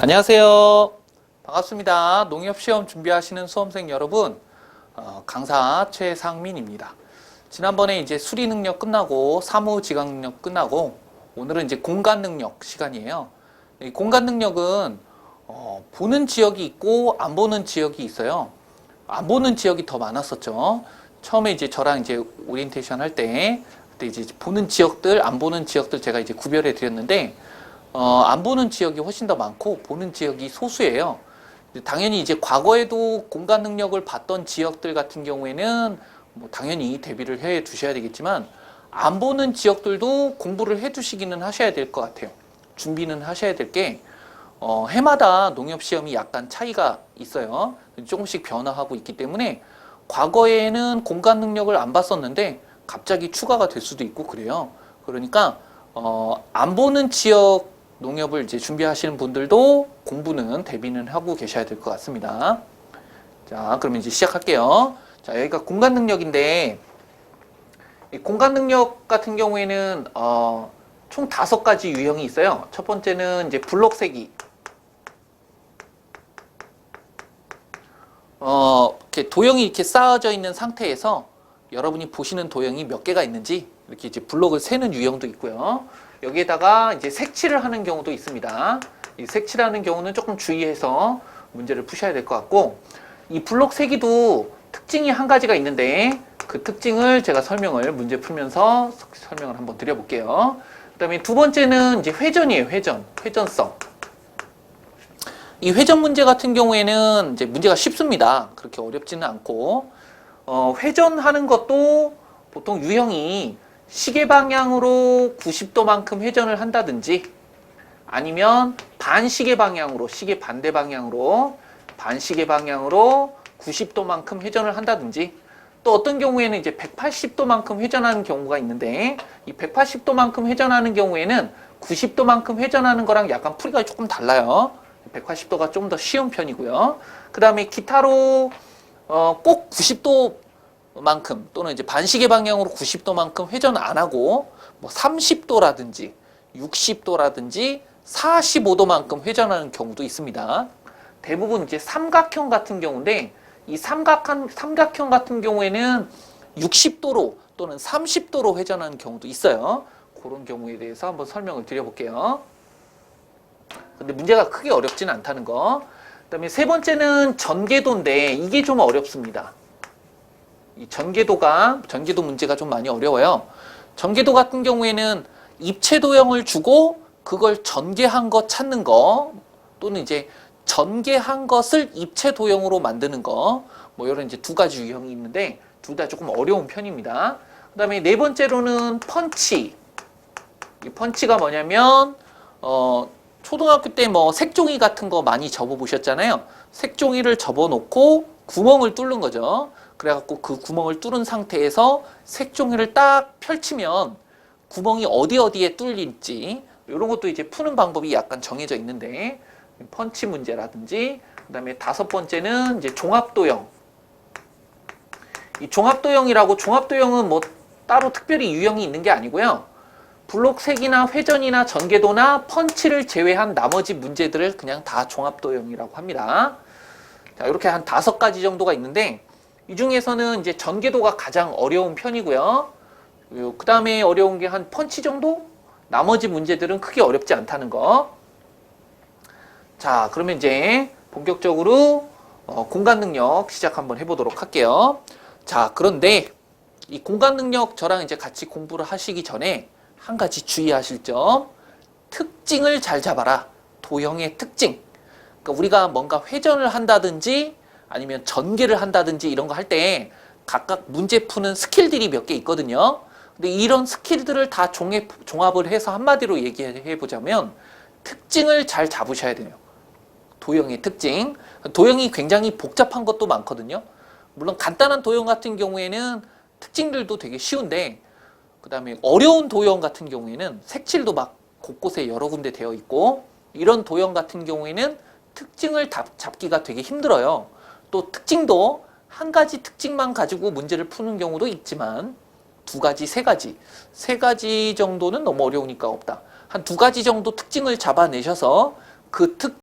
안녕하세요. 반갑습니다. 농협시험 준비하시는 수험생 여러분, 어, 강사 최상민입니다. 지난번에 이제 수리 능력 끝나고 사무 지각 능력 끝나고 오늘은 이제 공간 능력 시간이에요. 이 공간 능력은 어, 보는 지역이 있고 안 보는 지역이 있어요. 안 보는 지역이 더 많았었죠. 처음에 이제 저랑 이제 오리엔테이션 할 때 그때 이제 보는 지역들, 안 보는 지역들 제가 이제 구별해 드렸는데 어, 안 보는 지역이 훨씬 더 많고 보는 지역이 소수예요. 당연히 이제 과거에도 공간 능력을 봤던 지역들 같은 경우에는 뭐 당연히 대비를 해 두셔야 되겠지만 안 보는 지역들도 공부를 해 두시기는 하셔야 될 것 같아요. 준비는 하셔야 될게 어, 해마다 농협 시험이 약간 차이가 있어요. 조금씩 변화하고 있기 때문에 과거에는 공간 능력을 안 봤었는데 갑자기 추가가 될 수도 있고 그래요. 그러니까 어, 안 보는 지역 농협을 이제 준비하시는 분들도 공부는 대비는 하고 계셔야 될 것 같습니다. 자, 그러면 이제 시작할게요. 자, 여기가 공간 능력인데 이 공간 능력 같은 경우에는 어, 총 다섯 가지 유형이 있어요. 첫 번째는 이제 블록 세기. 어, 이렇게 도형이 이렇게 쌓아져 있는 상태에서 여러분이 보시는 도형이 몇 개가 있는지 이렇게 이제 블록을 세는 유형도 있고요. 여기에다가 이제 색칠을 하는 경우도 있습니다. 이 색칠하는 경우는 조금 주의해서 문제를 푸셔야 될 것 같고 이 블록 세기도 특징이 한 가지가 있는데 그 특징을 제가 설명을 문제 풀면서 설명을 한번 드려볼게요. 그 다음에 두 번째는 이제 회전이에요. 회전, 회전성. 이 회전 문제 같은 경우에는 이제 문제가 쉽습니다. 그렇게 어렵지는 않고 어, 회전하는 것도 보통 유형이 시계 방향으로 90도만큼 회전을 한다든지 아니면 반시계 방향으로 시계 반대 방향으로 반시계 방향으로 90도만큼 회전을 한다든지 또 어떤 경우에는 이제 180도만큼 회전하는 경우가 있는데 이 180도만큼 회전하는 경우에는 90도만큼 회전하는 거랑 약간 풀이가 조금 달라요. 180도가 좀 더 쉬운 편이고요. 그 다음에 기타로 어, 꼭 90도 만큼 또는 이제 반시계 방향으로 90도만큼 회전 안 하고 뭐 30도라든지 60도라든지 45도만큼 회전하는 경우도 있습니다. 대부분 이제 삼각형 같은 경우인데 이 삼각한 삼각형 같은 경우에는 60도로 또는 30도로 회전하는 경우도 있어요. 그런 경우에 대해서 한번 설명을 드려볼게요. 근데 문제가 크게 어렵지는 않다는 거. 그다음에 세 번째는 전개도인데 이게 좀 어렵습니다. 이 전개도가 전개도 문제가 좀 많이 어려워요. 전개도 같은 경우에는 입체 도형을 주고 그걸 전개한 것 찾는 거 또는 이제 전개한 것을 입체 도형으로 만드는 거 뭐 이런 이제 두 가지 유형이 있는데 둘 다 조금 어려운 편입니다. 그다음에 네 번째로는 펀치. 이 펀치가 뭐냐면 어 초등학교 때 뭐 색종이 같은 거 많이 접어 보셨잖아요. 색종이를 접어 놓고 구멍을 뚫는 거죠. 그래갖고 그 구멍을 뚫은 상태에서 색종이를 딱 펼치면 구멍이 어디 어디에 뚫릴지 이런 것도 이제 푸는 방법이 약간 정해져 있는데 펀치 문제라든지 그다음에 다섯 번째는 이제 종합도형. 이 종합도형이라고 종합도형은 뭐 따로 특별히 유형이 있는 게 아니고요. 블록 색이나 회전이나 전개도나 펀치를 제외한 나머지 문제들을 그냥 다 종합도형이라고 합니다. 자, 이렇게 한 다섯 가지 정도가 있는데 이 중에서는 이제 전개도가 가장 어려운 편이고요. 그 다음에 어려운 게 한 펀치 정도? 나머지 문제들은 크게 어렵지 않다는 거. 자, 그러면 이제 본격적으로 어, 공간 능력 시작 한번 해보도록 할게요. 자, 그런데 이 공간 능력 저랑 이제 같이 공부를 하시기 전에 한 가지 주의하실 점. 특징을 잘 잡아라. 도형의 특징. 그러니까 우리가 뭔가 회전을 한다든지 아니면 전개를 한다든지 이런 거 할 때 각각 문제 푸는 스킬들이 몇 개 있거든요. 근데 이런 스킬들을 다 종합, 종합을 해서 한마디로 얘기해 보자면 특징을 잘 잡으셔야 돼요. 도형의 특징. 도형이 굉장히 복잡한 것도 많거든요. 물론 간단한 도형 같은 경우에는 특징들도 되게 쉬운데 그 다음에 어려운 도형 같은 경우에는 색칠도 막 곳곳에 여러 군데 되어 있고 이런 도형 같은 경우에는 특징을 잡기가 되게 힘들어요. 또 특징도 한 가지 특징만 가지고 문제를 푸는 경우도 있지만 두 가지, 세 가지, 세 가지 정도는 너무 어려우니까 없다. 한 두 가지 정도 특징을 잡아내셔서 그 특,